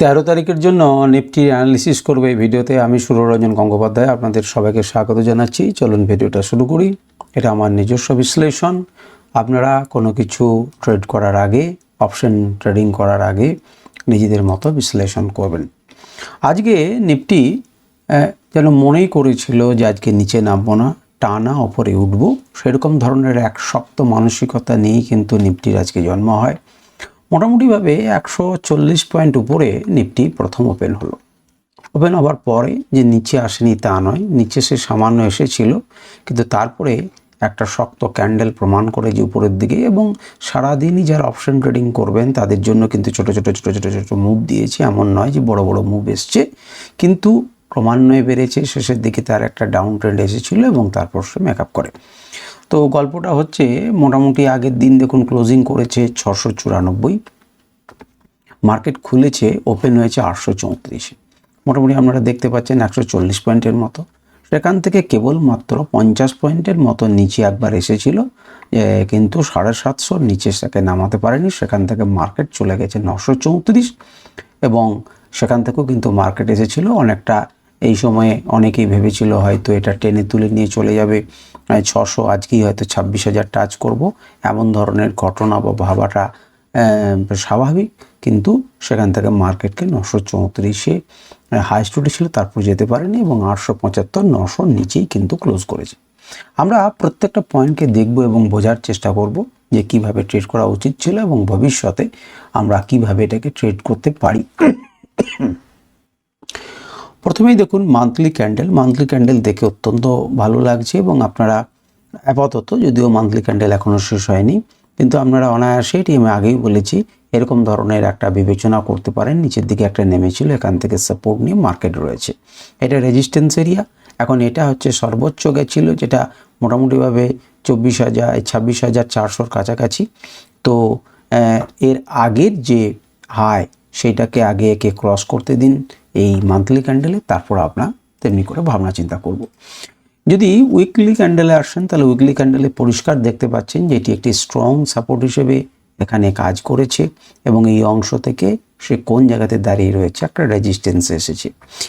তেরো তারিখের জন্য নিফটি অ্যানালিসিস করবে এই ভিডিওতে আমি সুররঞ্জন গঙ্গোপাধ্যায়। আপনাদের সবাইকে স্বাগত জানাচ্ছি। চলুন ভিডিওটা শুরু করি। এটা আমার নিজস্ব বিশ্লেষণ। আপনারা কোনো কিছু ট্রেড করার আগে অপশন ট্রেডিং করার আগে নিজেদের মতো বিশ্লেষণ করবেন। আজকে নিফটি যেন মনেই করেছিল যে আজকে নিচে নামবো না, টানা ওপরে উঠবো। সেরকম ধরনের এক শক্ত মানসিকতা নিয়েই কিন্তু নিফটির আজকে জন্ম হয়। মোটামুটিভাবে একশো চল্লিশ পয়েন্ট উপরে নিফটি প্রথম ওপেন হলো। ওপেন হওয়ার পরে যে নিচে আসেনি তা নয়, নিচে সে সামান্য এসেছিল, কিন্তু তারপরে একটা শক্ত ক্যান্ডেল প্রমাণ করে যে উপরের দিকে এবং সারাদিনই যারা অপশন ট্রেডিং করবেন তাদের জন্য কিন্তু ছোট ছোট ছোট ছোট ছোট মুভ দিয়েছে। এমন নয় যে বড় বড় মুভ এসছে, কিন্তু ক্রমান্বয়ে বেড়েছে। শেষের দিকে তার একটা ডাউন ট্রেন্ড এসেছিল এবং তারপর সে মেকআপ করে। তো গল্পটা হচ্ছে মোটামুটি আগের দিন দেখুন ক্লোজিং করেছে ছশো চুরানব্বই। মার্কেট খুলেছে ওপেন হয়েছে আটশো চৌত্রিশে। মোটামুটি আপনারা দেখতে পাচ্ছেন একশো চল্লিশ পয়েন্টের মতো। সেখান থেকে কেবল মাত্র পঞ্চাশ পয়েন্টের মতো নিচে একবার এসেছিল কিন্তু সাড়ে সাতশোর নিচে সেকে নামাতে পারেনি। সেখান থেকে মার্কেট চলে গেছে নশো চৌত্রিশ এবং সেখান থেকেও কিন্তু মার্কেট এসেছিল অনেকটা এই সময়ে অনেকেই ভেবেছিল হয়তো এটা টেনে তুলে নিয়ে চলে যাবে। ছশো আজকেই হয়তো ছাব্বিশ হাজার টাচ করব। এমন ধরনের ঘটনা বা ভাবাটা স্বাভাবিক। কিন্তু সেখান থেকে মার্কেটকে নশো চৌত্রিশে হাইস্ট উঠেছিল তারপর যেতে পারেনি এবং আটশো পঁচাত্তর নশোর নিচেই কিন্তু ক্লোজ করেছে। আমরা প্রত্যেকটা পয়েন্টকে দেখব এবং বোঝার চেষ্টা করব যে কীভাবে ট্রেড করা উচিত ছিল এবং ভবিষ্যতে আমরা কীভাবে এটাকে ট্রেড করতে পারি। প্রথমেই দেখুন মান্থলি ক্যান্ডেল মান্থলি ক্যান্ডেল দেখে অত্যন্ত ভালো লাগছে এবং আপনারা আপাতত যদিও মান্থলি ক্যান্ডেল এখনও শেষ হয়নি, কিন্তু আপনারা অনায়াসে এটি আমি আগেই বলেছি, এরকম ধরনের একটা বিবেচনা করতে পারেন, নিচের দিকে একটা নেমেছিল, এখান থেকে সাপোর্ট নিয়ে মার্কেট রয়েছে। এটা রেজিস্ট্যান্স এরিয়া এখন এটা হচ্ছে সর্বোচ্চ গেছিল, যেটা মোটামুটিভাবে চব্বিশ হাজার, ছাব্বিশ হাজার চারশোর কাছাকাছি। তো এর আগের যে হাই সেইটাকে আগে একে ক্রস করতে দিন এই মান্থলি ক্যান্ডেলে তারপর আপনার তেমনি করে ভাবনা চিন্তা করব। যদি উইকলি ক্যান্ডেলে আসেন, তাহলে উইকলি ক্যান্ডেলে পরিষ্কার দেখতে পাচ্ছেন যে এটি একটি স্ট্রং সাপোর্ট হিসেবে এখানে কাজ করেছে এবং এই অংশ থেকে সে কোন জায়গাতে দাঁড়িয়ে রয়েছে একটা রেজিস্ট্যান্স এসেছে।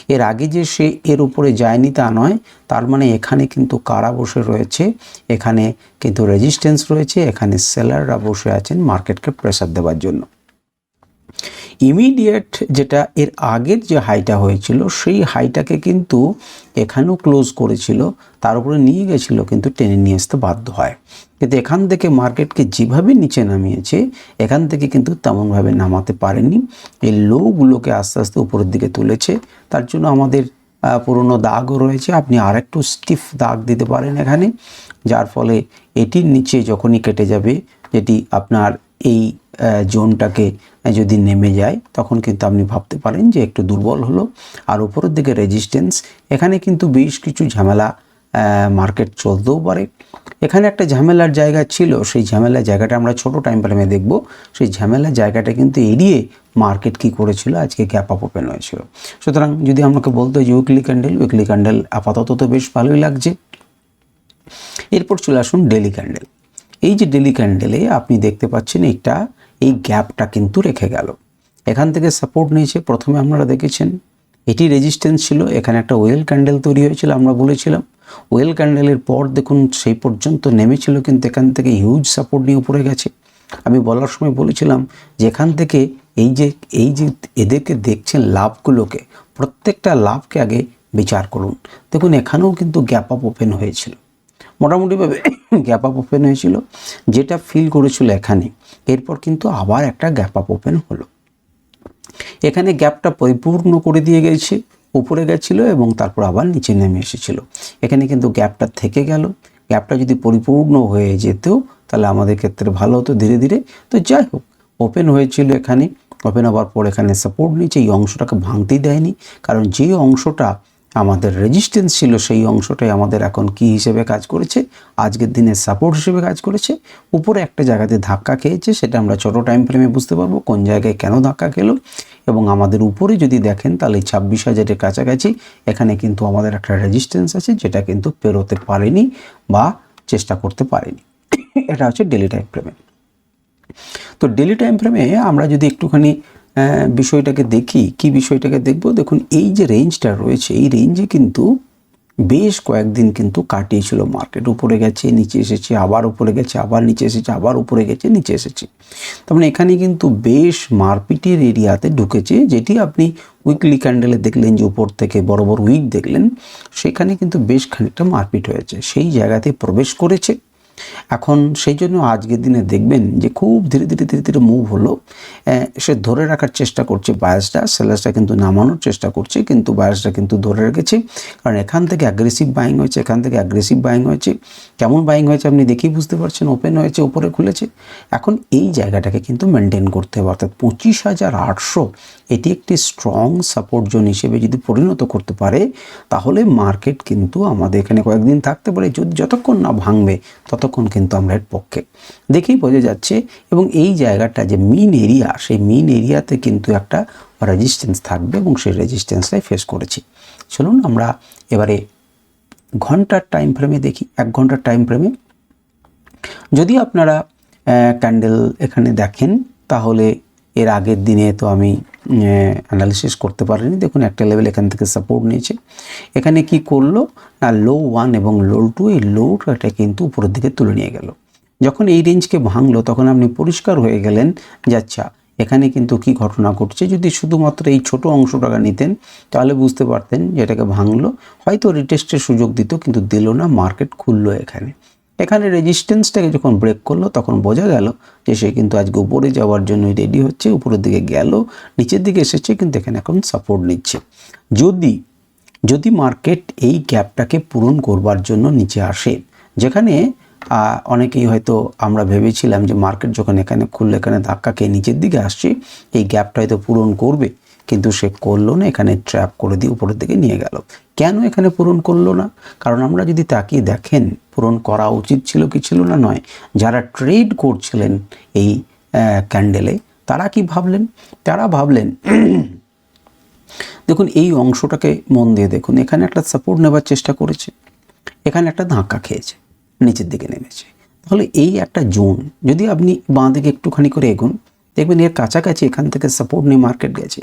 এর আগে যে সে এর উপরে যায়নি তা নয়, তার মানে এখানে কিন্তু কারা বসে রয়েছে, এখানে কিন্তু রেজিস্ট্যান্স রয়েছে, এখানে সেলাররা বসে আছেন মার্কেটকে প্রেসার দেওয়ার জন্য। ইমিডিয়েট যেটা এর আগের যে হাইটা হয়েছিল, সেই হাইটাকে কিন্তু এখানেও ক্লোজ করেছিল, তার উপরে নিয়ে গেছিল, কিন্তু টেনে নিয়ে আসতে বাধ্য হয়। কিন্তু এখান থেকে মার্কেটকে যেভাবে নিচে নামিয়েছে, এখান থেকে কিন্তু তেমনভাবে নামাতে পারেনি। এই লোগুলোকে আস্তে আস্তে উপরের দিকে তুলেছে। তার জন্য আমাদের পুরনো দাগও রয়েছে। আপনি আর একটু স্টিফ দাগ দিতে পারেন এখানে, যার ফলে এটির নিচে যখনই কেটে যাবে, যেটি আপনার এই জোনটাকে যদি নেমে যায়, তখন কিন্তু আপনি ভাবতে পারেন যে একটু দুর্বল হলো। আর উপরের দিকে রেজিস্ট্যান্স এখানে কিন্তু বেশ কিছু ঝামেলা মার্কেট চলতেও পারে। এখানে একটা ঝামেলার জায়গা ছিল, সেই ঝামেলার জায়গাটা আমরা ছোট টাইম ফ্রেমে দেখব। সেই ঝামেলার জায়গাটা কিন্তু এড়িয়ে মার্কেট কি করেছিল, আজকে গ্যাপ আপ ওপেন হয়েছিল। সুতরাং যদি আমাকে বলতো যে উইকলি ক্যান্ডেল উইকলি ক্যান্ডেল আপাতত তো বেশ ভালোই লাগছে। এরপর চলে আসুন ডেলি ক্যান্ডেল এই যে ডেলি ক্যান্ডেলে আপনি দেখতে পাচ্ছেন একটা, এই গ্যাপটা কিন্তু রেখে গেল। এখান থেকে সাপোর্ট নিয়েছে, প্রথমে আপনারা দেখেছেন, এটি রেজিস্ট্যান্স ছিল, এখানে একটা ওয়েল ক্যান্ডেল তৈরি হয়েছিল, আমরা বলেছিলাম। ওয়েল ক্যান্ডেলের পর দেখুন, সেই পর্যন্ত নেমেছিল, কিন্তু এখান থেকে হিউজ সাপোর্ট নিয়ে উপরে গেছে। আমি বলার সময় বলেছিলাম যে এখান থেকে এই যে এই যে এদেরকে দেখছেন লাভগুলোকে, প্রত্যেকটা লাভকে আগে বিচার করুন। দেখুন, এখানেও কিন্তু গ্যাপ আপ ওপেন হয়েছিল। মোটামুটিভাবে গ্যাপ আপ ওপেন হয়েছিল, যেটা ফিল করেছিল এখানে। এরপর কিন্তু আবার একটা গ্যাপ আপ ওপেন হলো। এখানে গ্যাপটা পরিপূর্ণ করে দিয়ে গেছে, উপরে গেছিল এবং তারপর আবার নিচে নেমে এসেছিল। এখানে কিন্তু গ্যাপটা থেকে গেল। গ্যাপটা যদি পরিপূর্ণ হয়ে যেত তাহলে আমাদের ক্ষেত্রে ভালো হতো ধীরে ধীরে। তো যাই হোক ওপেন হয়েছিল এখানে। ওপেন হওয়ার পর এখানে সাপোর্ট নিচে এই অংশটাকে ভাঙতেই দেয়নি। কারণ যে অংশটা আমাদের রেজিস্ট্যান্স ছিল সেই অংশটাই আমাদের এখন কি হিসেবে কাজ করেছে, আজকের দিনে সাপোর্ট হিসেবে কাজ করেছে। উপরে একটা জায়গাতে ধাক্কা খেয়েছে, সেটা আমরা ছোট টাইম ফ্রেমে বুঝতে পারব কোন জায়গায় কেন ধাক্কা খেলো। এবং আমাদের উপরে যদি দেখেন, তাহলে ছাব্বিশ হাজারের কাছাকাছি এখানে কিন্তু আমাদের একটা রেজিস্ট্যান্স আছে, যেটা কিন্তু পেরোতে পারেনি বা চেষ্টা করতে পারেনি। এটা হচ্ছে ডেলি টাইম ফ্রেমে তো ডেলি টাইম ফ্রেমে আমরা যদি একটুখানি বিষয়টাকে দেখি, কি বিষয়টাকে দেখব? দেখুন, এই যে রেঞ্জটা রয়েছে, এই রেঞ্জে কিন্তু বেশ কয়েকদিন কিন্তু কাটিয়েছিল মার্কেট উপরে গেছে, নিচে এসেছে, আবার উপরে গেছে, আবার নিচে এসেছে, আবার উপরে গেছে, নিচে এসেছে। তার মানে এখানে কিন্তু বেশ মারপিটের এরিয়াতে ঢুকেছে, যেটি আপনি উইকলি ক্যান্ডেলে দেখলেন যে উপর থেকে বড় বড় উইক দেখলেন, সেখানে কিন্তু বেশ খানিকটা মারপিট হয়েছে। সেই জায়গাতে প্রবেশ করেছে। এখন সেই জন্য আজকের দিনে দেখবেন যে খুব ধীরে ধীরে ধীরে ধীরে মুভ হলো। সে ধরে রাখার চেষ্টা করছে বায়াসটা সেলার্সটা কিন্তু নামানোর চেষ্টা করছে, কিন্তু বায়াসটা কিন্তু ধরে রেখেছে। কারণ এখান থেকে অ্যাগ্রেসিভ বাইং হয়েছে, এখান থেকে অ্যাগ্রেসিভ বাইং হয়েছে। কেমন বাইং হয়েছে আপনি দেখেই বুঝতে পারছেন ওপেন হয়েছে, উপরে খুলেছে। এখন এই জায়গাটাকে কিন্তু মেনটেন করতে হবে। অর্থাৎ পঁচিশ হাজার আটশো এটি একটি স্ট্রং সাপোর্ট জোন হিসেবে যদি পরিণত করতে পারে, তাহলে মার্কেট কিন্তু আমাদের এখানে কয়েকদিন থাকতে পারে যদি যতক্ষণ না ভাঙবে, ততক্ষণ কিন্তু আমরা এর পক্ষে। দেখেই বোঝা যাচ্ছে, এবং এই জায়গাটা যে মিন এরিয়া সেই মিন এরিয়াতে কিন্তু একটা রেজিস্ট্যান্স থাকবে এবং সেই রেজিস্ট্যান্সটাই ফেস করেছি। চলুন আমরা এবারে ঘণ্টার টাইম ফ্রেমে দেখি, এক ঘণ্টার টাইম ফ্রেমে যদি আপনারা ক্যান্ডেল এখানে দেখেন, তাহলে এর আগের দিনে তো আমি অ্যানালিসিস করতে পারিনি। দেখুন, একটা লেভেল এখান থেকে সাপোর্ট নিয়েছে। এখানে কি করল? না লো ওয়ান এবং লো টু এই লোটা কিন্তু উপরের দিকে তুলে নিয়ে গেল। যখন এই রেঞ্জকে ভাঙলো, তখন আপনি পরিষ্কার হয়ে গেলেন যে আচ্ছা এখানে কিন্তু কি ঘটনা ঘটছে? যদি শুধুমাত্র এই ছোট অংশটাকে নিতেন, তাহলে বুঝতে পারতেন যে, এটাকে ভাঙলো। হয়তো রিটেস্টের সুযোগ দিত, কিন্তু দিল না মার্কেট খুললো এখানে। এখানে রেজিস্ট্যান্সটাকে যখন ব্রেক করল, তখন বোঝা গেল যে সে কিন্তু আজকে উপরে যাওয়ার জন্য রেডি হচ্ছে, উপরের দিকে গেল, নিচের দিকে এসেছে, কিন্তু এখানে এখন সাপোর্ট নিচ্ছে। যদি যদি মার্কেট এই গ্যাপটাকে পূরণ করবার জন্য নিচে আসে, যেখানে অনেকেই হয়তো আমরা ভেবেছিলাম যে মার্কেট যখন এখানে খুললে, এখানে ধাক্কা খেয়ে নিচের দিকে আসছে, এই গ্যাপটা হয়তো পূরণ করবে। কিন্তু সে করল না, এখানে ট্র্যাপ করে দিয়ে উপরের দিকে নিয়ে গেল। কেন এখানে পূরণ করল না? কারণ আমরা যদি তাকিয়ে দেখেন, পূরণ করা উচিত ছিল কি ছিল না নয়। যারা ট্রেড করছিলেন এই ক্যান্ডেলে তারা কি ভাবলেন? তারা ভাবলেন, দেখুন, এই অংশটাকে মন দিয়ে দেখুন, এখানে একটা সাপোর্ট নেবার চেষ্টা করেছে। এখানে একটা ধাক্কা খেয়েছে, নিচের দিকে নেমেছে। তাহলে এই একটা জোন, যদি আপনি বাঁ দিকে একটুখানি করে এগোন, দেখবেন এর কাছাকাছি এখান থেকে সাপোর্ট নিয়ে মার্কেট গেছে।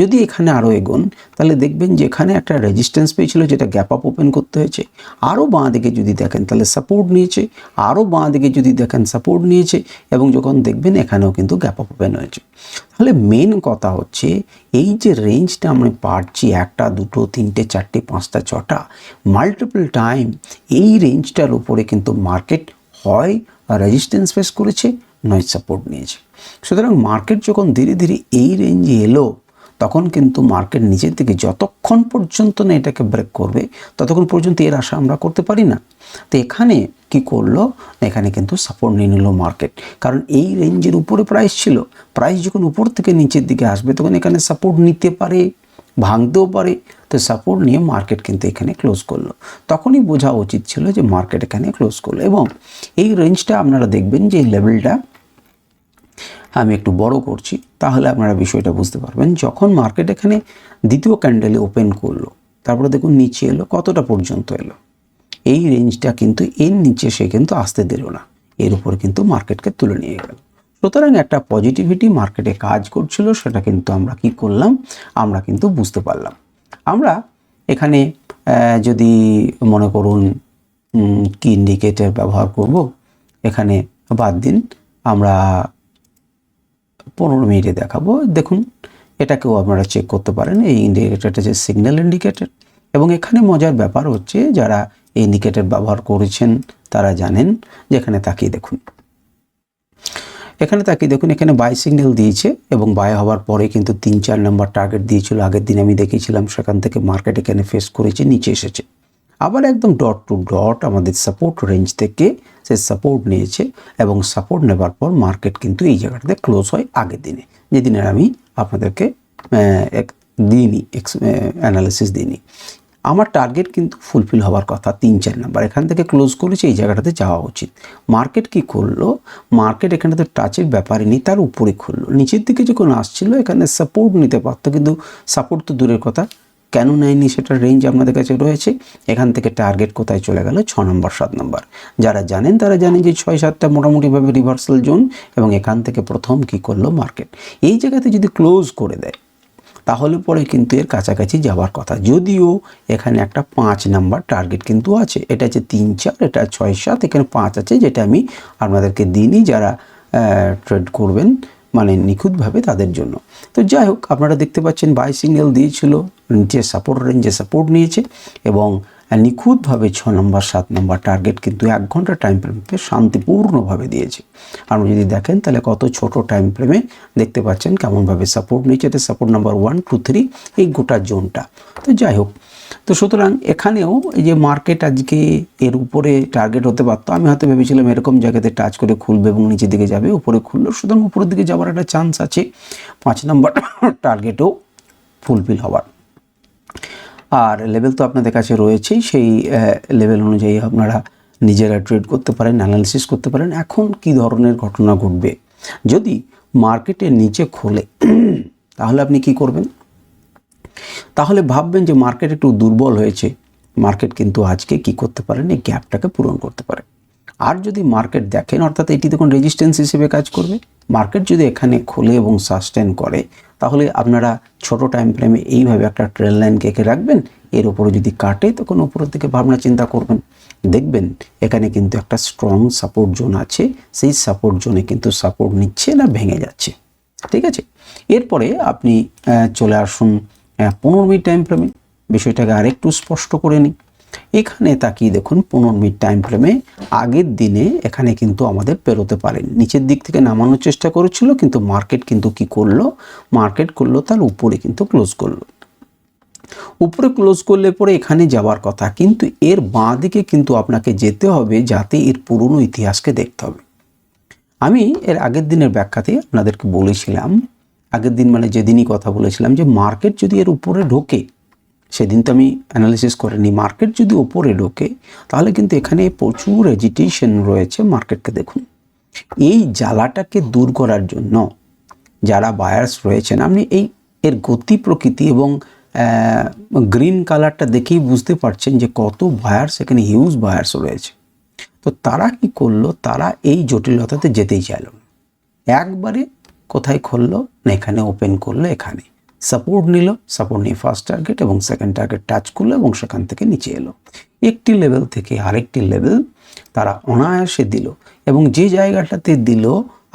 যদি এখানে আরও এগোন, তাহলে দেখবেন যে এখানে একটা রেজিস্ট্যান্স পেয়েছিল যেটা গ্যাপ আপ ওপেন করতে হয়েছে। আরও বাঁ দিকে যদি দেখেন, তাহলে সাপোর্ট নিয়েছে আরও বাঁ দিকে যদি দেখেন সাপোর্ট নিয়েছে এবং যখন দেখবেন এখানেও কিন্তু গ্যাপ আপ ওপেন হয়েছে। তাহলে মেন কথা হচ্ছে, এই যে রেঞ্জটা আমরা পাচ্ছি একটা, দুটো, তিনটে, চারটে, পাঁচটা, ছটা মাল্টিপল টাইম এই রেঞ্জটার উপরে কিন্তু মার্কেট হয় রেজিস্ট্যান্স ফেস করেছে নয় সাপোর্ট নিয়েছে। সুতরাং মার্কেট যখন ধীরে ধীরে এই রেঞ্জে এলো তখন কিন্তু মার্কেট নিচের দিকে যতক্ষণ পর্যন্ত না এটাকে ব্রেক করবে, ততক্ষণ পর্যন্ত এর আশা আমরা করতে পারি না। তো এখানে কি করল? এখানে কিন্তু সাপোর্ট নিয়ে নিল মার্কেট কারণ এই রেঞ্জের উপরে প্রাইস ছিল। প্রাইস যখন উপর থেকে নিচের দিকে আসবে, তখন এখানে সাপোর্ট নিতে পারে, ভাঙতেও পারে। তো সাপোর্ট নিয়ে মার্কেট কিন্তু এখানে ক্লোজ করল। তখনই বোঝা উচিত ছিল যে মার্কেট এখানে ক্লোজ করল। এবং এই রেঞ্জটা আপনারা দেখবেন যে লেভেলটা আমি একটু বড় করছি, তাহলে আপনারা বিষয়টা বুঝতে পারবেন। যখন মার্কেট এখানে দ্বিতীয় ক্যান্ডেলে ওপেন করল, তারপরে দেখুন নিচে এলো, কতটা পর্যন্ত এলো? এই রেঞ্জটা কিন্তু এর নিচে সে কিন্তু আসতে দিল না। এর উপর কিন্তু মার্কেটকে তুলে নিয়ে গেল। সুতরাং একটা পজিটিভিটি মার্কেটে কাজ করছিল, সেটা কিন্তু আমরা কি করলাম? আমরা কিন্তু বুঝতে পারলাম। আমরা এখানে যদি মনে করুন কি ইন্ডিকেটর ব্যবহার করব, এখানে বাদ দিন। আমরা পনেরো মিনিটে দেখাবো। দেখুন, এটাকেও আপনারা চেক করতে পারেন। এই ইন্ডিকেটরটা যে সিগন্যাল ইন্ডিকেটর এবং এখানে মজার ব্যাপার হচ্ছে, যারা এই ইন্ডিকেটর ব্যবহার করেছেন, তারা জানেন যে এখানে তাকিয়ে দেখুন। এখানে তাকিয়ে দেখুন, এখানে বাই সিগন্যাল দিয়েছে এবং বাই হওয়ার পরে কিন্তু তিন চার নম্বর টার্গেট দিয়েছিল। আগের দিন আমি দেখিয়েছিলাম সেখান থেকে মার্কেট এখানে ফেস করেছে, নিচে এসেছে। আবার একদম ডট টু ডট আমাদের সাপোর্ট রেঞ্জ থেকে সে সাপোর্ট নিয়েছে এবং সাপোর্ট নেবার পর মার্কেট কিন্তু এই জায়গাটাতে ক্লোজ হয় আগের দিনে। যেদিনের আমি আপনাদেরকে এক দিইনি এক্স অ্যানালিসিস দিইনি। আমার টার্গেট কিন্তু ফুলফিল হওয়ার কথা তিন চার নাম্বার এখান থেকে ক্লোজ করেছে, এই জায়গাটাতে যাওয়া উচিত। মার্কেট কি করল মার্কেট এখানে তো টাচের ব্যাপারই নেই, তার উপরে খুললো। নিচের দিকে যখন আসছিল, এখানে সাপোর্ট নিতে পারতো, কিন্তু সাপোর্ট তো দূরের কথা। কেন নেয়নি সেটার রেঞ্জ আপনাদের কাছে রয়েছে, এখান থেকে টার্গেট কোথায় চলে গেল? ছ নম্বর, সাত নম্বর। যারা জানেন তারা জানেন যে ছয়, সাতটা মোটামুটিভাবে রিভার্সাল জোন এবং এখান থেকে প্রথম কি করল মার্কেট এই জায়গাতে যদি ক্লোজ করে দেয়, তাহলে পরে কিন্তু এর কাছাকাছি যাওয়ার কথা। যদিও এখানে একটা পাঁচ নাম্বার টার্গেট কিন্তু আছে। এটা হচ্ছে তিন, চার, এটা ছয়, সাত, এখানে পাঁচ আছে, যেটা আমি আপনাদেরকে দিনই যারা ট্রেড করবেন মানে নিখুঁতভাবে তাদের জন্য। তো যাই হোক, আপনারা দেখতে পাচ্ছেন বাই সিঙ্গেল দিয়েছিল, যে সাপোর্ট রেঞ্জে সাপোর্ট নিয়েছে এবং নিখুঁতভাবে ছ নম্বর সাত নম্বর টার্গেট কিন্তু এক ঘণ্টা টাইম ফ্রেমকে শান্তিপূর্ণভাবে দিয়েছে। আপনি যদি দেখেন তাহলে কত ছোট টাইম ফ্রেমে দেখতে পাচ্ছেন কেমনভাবে সাপোর্ট নিয়েছে। এটা support number one two three এই গোটা জোনটা তো যাই হোক তো সুতরাং এখানেও এই যে মার্কেট আজকে এর উপরে টার্গেট হতে পারতো, আমি হয়তো ভেবেছিলাম এরকম জায়গাতে টাচ করে খুলবে এবং নিচের দিকে যাবে, উপরে খুললো। সুতরাং উপরের দিকে যাওয়ার একটা চান্স আছে। পাঁচ নম্বর টার্গেটও ফুলফিল হওয়ার। আর লেভেল তো আপনাদের কাছে রয়েছেই, সেই লেভেল অনুযায়ী আপনারা নিজেরা ট্রেড করতে পারেন অ্যানালিসিস করতে পারেন। এখন কি ধরনের ঘটনা ঘটবে? যদি মার্কেটের নিচে খোলে, তাহলে আপনি কি করবেন? তাহলে ভাববেন যে মার্কেট একটু দুর্বল হয়েছে। মার্কেট কিন্তু আজকে কি করতে পারেন? এই গ্যাপটাকে পূরণ করতে পারে। আর যদি মার্কেট দেখেন, অর্থাৎ এটি দেখুন রেজিস্ট্যান্স হিসেবে কাজ করবে। মার্কেট যদি এখানে খোলে এবং সাস্টেন করে, তাহলে আপনারা ছোট টাইম ফ্রেমে এইভাবে একটা ট্রেন লাইন কেকে রাখবেন। এর উপরে যদি কাটে, তখন উপরের দিকে ভাবনা চিন্তা করবেন। দেখবেন, এখানে কিন্তু একটা স্ট্রং সাপোর্ট জোন আছে। সেই সাপোর্ট জোনে কিন্তু সাপোর্ট নিচ্ছে না, ভেঙে যাচ্ছে। ঠিক আছে? এরপরে আপনি চলে আসুন পনেরো মিনিট টাইম ফ্রেমে বিষয়টাকে আরেকটু স্পষ্ট করে নিই। এখানে তাকিয়ে দেখুন পনেরো মিনিট টাইম ফ্রেমে আগের দিনে এখানে কিন্তু আমাদের পেরোতে পারেন। নিচের দিক থেকে নামানোর চেষ্টা করেছিল, কিন্তু মার্কেট কিন্তু কি করল? মার্কেট করল, তার উপরে কিন্তু ক্লোজ করল। উপরে ক্লোজ করলে পরে এখানে যাওয়ার কথা, কিন্তু এর বাঁ দিকে কিন্তু আপনাকে যেতে হবে, যাতে এর পুরনো ইতিহাসকে দেখতে হবে। আমি এর আগের দিনের ব্যাখ্যাতে আপনাদেরকে বলেছিলাম আগের দিন মানে যেদিনই কথা বলেছিলাম যে মার্কেট যদি এর উপরে ঢোকে, সেদিন তো আমি অ্যানালিসিস করিনি মার্কেট যদি ওপরে ঢোকে, তাহলে কিন্তু এখানে প্রচুর এজিটেশন রয়েছে মার্কেটকে দেখুন। এই জ্বালাটাকে দূর করার জন্য যারা বায়ার্স রয়েছেন, আপনি এই এর গতি প্রকৃতি এবং গ্রিন কালারটা দেখেই বুঝতে পারছেন যে কত বায়ার্স এখানে হিউজ বায়ার্স রয়েছে। তো তারা কি করল? তারা এই জটিলতাতে যেতেই চাইল। একবারে কোথায় খুললো? না, এখানে ওপেন করল, এখানে। সাপোর্ট নিল সাপোর্ট নিয়ে ফার্স্ট টার্গেট এবং সেকেন্ড টার্গেট টাচ করল এবং সেখান থেকে নিচে এলো। একটি লেভেল থেকে আরেকটি লেভেল তারা অনায়াসে দিল এবং যে জায়গাটাতে দিল,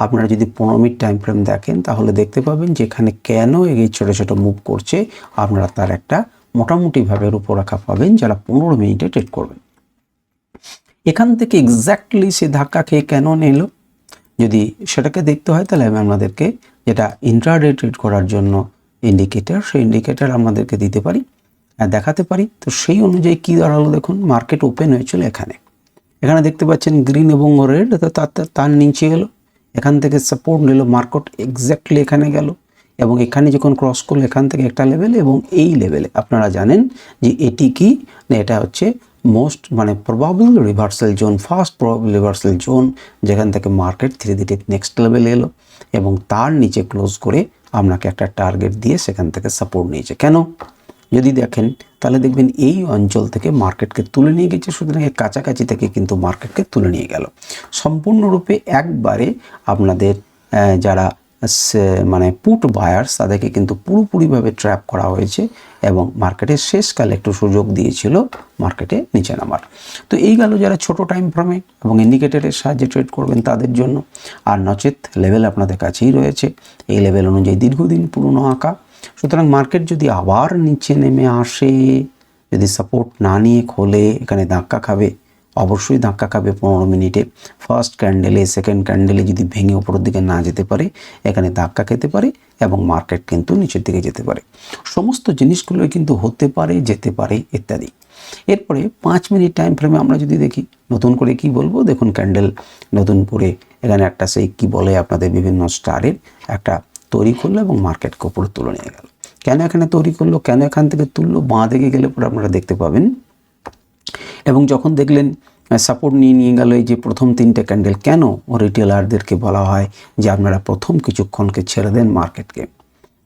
আপনারা যদি পনেরো মিনিট টাইম ফ্রেম দেখেন, তাহলে দেখতে পাবেন যে এখানে কেন এই ছোটো ছোটো মুভ করছে। আপনারা তার একটা মোটামুটিভাবে রূপরেখা পাবেন যারা পনেরো মিনিটে ট্রেড করবেন। এখান থেকে এক্স্যাক্টলি সে ধাক্কা খেয়ে কেন নিল? যদি সেটাকে দেখতে হয়, তাহলে আমি আপনাদেরকে যেটা ইন্ট্রাডে ট্রেড করার জন্য ইন্ডিকেটার সেই ইন্ডিকেটার আমাদেরকে দিতে পারি দেখাতে পারি। তো সেই অনুযায়ী কী দাঁড়াল দেখুন মার্কেট ওপেন হয়েছিল এখানে। এখানে দেখতে পাচ্ছেন গ্রিন এবং রেড তার তার নিচে গেলো এখান থেকে সাপোর্ট নিল মার্কেট এক্স্যাক্টলি এখানে গেল। এবং এখানে যখন ক্রস করল, এখান থেকে একটা লেভেলে এবং এই লেভেলে আপনারা জানেন যে এটি কি? না, এটা হচ্ছে মোস্ট মানে probable reversal zone first probable reversal zone যেখান থেকে মার্কেট ধীরে ধীরে নেক্সট লেভেলে এলো এবং তার নিচে ক্লোজ করে আপনাকে একটা টার্গেট দিয়ে সেখান থেকে সাপোর্ট নিয়েছে। কেন? যদি দেখেন, তাহলে দেখবেন এই অঞ্চল থেকে মার্কেটকে তুলে নিয়ে গেছে, সুতরাং এর কাছাকাছি থেকে কিন্তু মার্কেটকে তুলে নিয়ে গেল। সম্পূর্ণরূপে একবারে আপনাদের যারা মানে পুট বায়ার্স তাদেরকে কিন্তু পুরোপুরিভাবে ট্র্যাপ করা হয়েছে এবং মার্কেটের শেষকালে একটু সুযোগ দিয়েছিল মার্কেটে নিচে নামার। তো এই গেল যারা ছোট টাইম ফ্রেমে এবং ইন্ডিকেটারের সাহায্যে ট্রেড করবেন তাদের জন্য। আর নচেত লেভেল আপনাদের কাছেই রয়েছে। এই লেভেল অনুযায়ী দীর্ঘদিন পুরনো আঁকা। সুতরাং মার্কেট যদি আবার নিচে নেমে আসে, যদি সাপোর্ট না নিয়ে খোলে, এখানে ধাক্কা খাবে অবশ্যই ধাক্কা খাবে পনেরো মিনিটে। ফার্স্ট ক্যান্ডেলে সেকেন্ড ক্যান্ডেলে যদি ভেঙে ওপরের দিকে না যেতে পারে, এখানে ধাক্কা খেতে পারে এবং মার্কেট কিন্তু নিচের দিকে যেতে পারে। সমস্ত জিনিসগুলো কিন্তু হতে পারে, যেতে পারে ইত্যাদি। এরপরে পাঁচ মিনিট টাইম ফ্রেমে আমরা যদি দেখি, নতুন করে কি বলব? দেখুন ক্যান্ডেল নতুন করে এখানে একটা সেই কি বলে আপনাদের বিভিন্ন স্টারের একটা তৈরি করল এবং মার্কেটকে উপরে তুলে নিয়ে গেল। কেন এখানে তৈরি করল? কেন এখান থেকে তুললো? বাঁ দিকে গেলে পরে আপনারা দেখতে পাবেন এবং যখন দেখলেন সাপোর্ট নিয়ে নিয়ে গেল এই যে প্রথম তিনটে ক্যান্ডেল কেন রিটেলারদেরকে বলা হয় যে আপনারা প্রথম কিছুক্ষণকে ছেড়ে দেন মার্কেটকে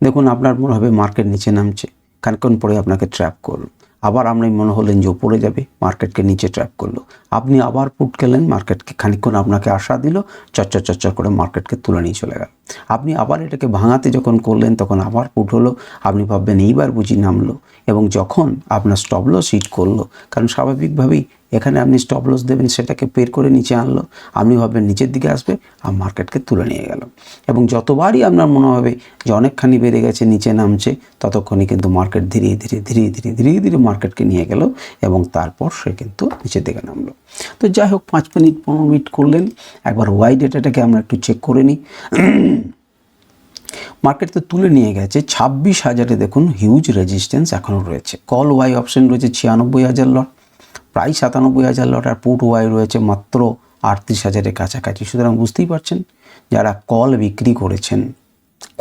দেখুন, আপনার মনে হবে মার্কেট নিচে নামছে কানকন পরে আপনাকে ট্র্যাপ করল আবার আপনি মনে হলেন যে উপরে যাবে, মার্কেটকে নিচে ট্র্যাপ করল। আপনি আবার পুট খেলেন, মার্কেটকে খানিকক্ষণ আপনাকে আশা দিল চচ্চর চচ্চর করে মার্কেটকে তুলে নিয়ে চলে গেল। আপনি আবার এটাকে ভাঙাতে যখন করলেন, তখন আবার পুট হলো, আপনি ভাববেন এইবার বুঝি নামলো। এবং যখন আপনার স্টপ লস হিট করল, কারণ স্বাভাবিকভাবেই এখানে আপনি স্টপ লস দেবেন, সেটাকে পের করে নিচে আনলো, আপনি ভাববেন নিচের দিকে আসবে, আর মার্কেটকে তুলে নিয়ে গেল। এবং যতবারই আপনার মনে হবে যে অনেকখানি বেড়ে গেছে, নিচে নামছে, ততক্ষণই কিন্তু মার্কেট ধীরে ধীরে ধীরে ধীরে ধীরে ধীরে মার্কেটকে নিয়ে গেল এবং তারপর সে কিন্তু নিচের দিকে নামলো। তো যাই হোক, পাঁচ মিনিট, পনেরো মিনিট করলেন। একবার ওয়াই ডেটাটাকে আমরা একটু চেক করে নিই। মার্কেট তো তুলে নিয়ে গেছে, ছাব্বিশ হাজারে দেখুন হিউজ রেজিস্ট্যান্স এখনও রয়েছে। কল ওয়াই অপশন রয়েছে ছিয়ানব্বই হাজার লট প্রায় সাতানব্বই হাজার লট আর পুট ওয়াই রয়েছে মাত্র আটত্রিশ হাজারের কাছাকাছি। সুতরাং বুঝতেই পারছেন, যারা কল বিক্রি করেছেন,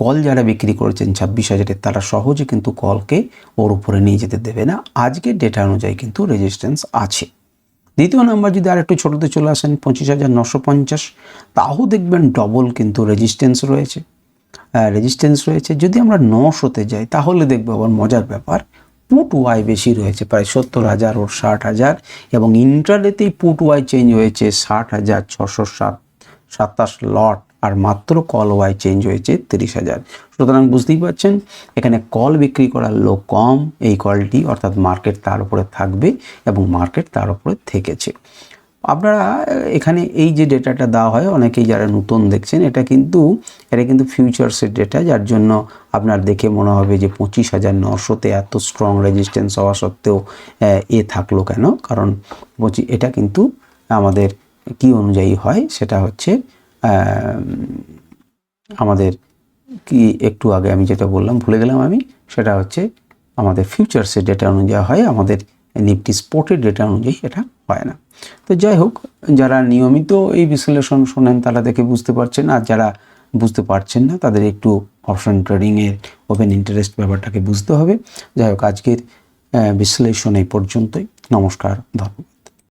কল যারা বিক্রি করেছেন ছাব্বিশ হাজারের, তারা সহজে কিন্তু কলকে ওর উপরে নিয়ে যেতে দেবে না। আজকের ডেটা অনুযায়ী কিন্তু রেজিস্ট্যান্স আছে। দ্বিতীয় নাম্বার যদি আর একটু ছোটোতে চলে আসেন, পঁচিশ হাজার নশো পঞ্চাশ, তাও দেখবেন ডবল কিন্তু রেজিস্ট্যান্স রয়েছে। রেজিস্ট্যান্স রয়েছে। যদি আমরা নশোতে যাই, তাহলে দেখব আবার মজার ব্যাপার পুট ওয়াই বেশি রয়েছে, প্রায় সত্তর হাজার ও ষাট হাজার, এবং ইন্টারনেটেই পুট ওয়াই চেঞ্জ হয়েছে ষাট হাজার ছশো সাত, সাতাশ লট আর মাত্র কল ওয়াই চেঞ্জ হয়েছে তিরিশ হাজার। সুতরাং বুঝতেই পারছেন, এখানে কল বিক্রি করার লোক কম, এই কলটি অর্থাৎ মার্কেট তার উপরে থাকবে এবং মার্কেট তার উপরে থেকেছে। আপনারা, এখানে এই যে ডেটাটা দেওয়া হয়, অনেকেই যারা নতুন দেখছেন, এটা কিন্তু এটা কিন্তু ফিউচার্সের ডেটা যার জন্য আপনার দেখে মনে হবে যে পঁচিশ হাজার নশোতে এত স্ট্রং রেজিস্ট্যান্স হওয়া সত্ত্বেও, এ থাকল কেন? কারণ পঁচিশ এটা কিন্তু আমাদের কি অনুযায়ী হয়? সেটা হচ্ছে আমাদের কি একটু আগে আমি যেটা বললাম, ভুলে গেলাম আমি, সেটা হচ্ছে আমাদের ফিউচার্সের ডেটা অনুযায়ী হয়, আমাদের নিফটি স্পোর্টের ডেটা অনুযায়ী এটা হয় না। তো যাই হোক, যারা নিয়মিত এই বিশ্লেষণ শোনেন তারা দেখে বুঝতে পারছেন, আর যারা বুঝতে পারছেন না তাদের একটু অপশন ট্রেডিংয়ের ওপেন ইন্টারেস্ট ব্যাপারটাকে বুঝতে হবে। যাই হোক, আজকের বিশ্লেষণ এই পর্যন্তই। নমস্কার, ধন্যবাদ।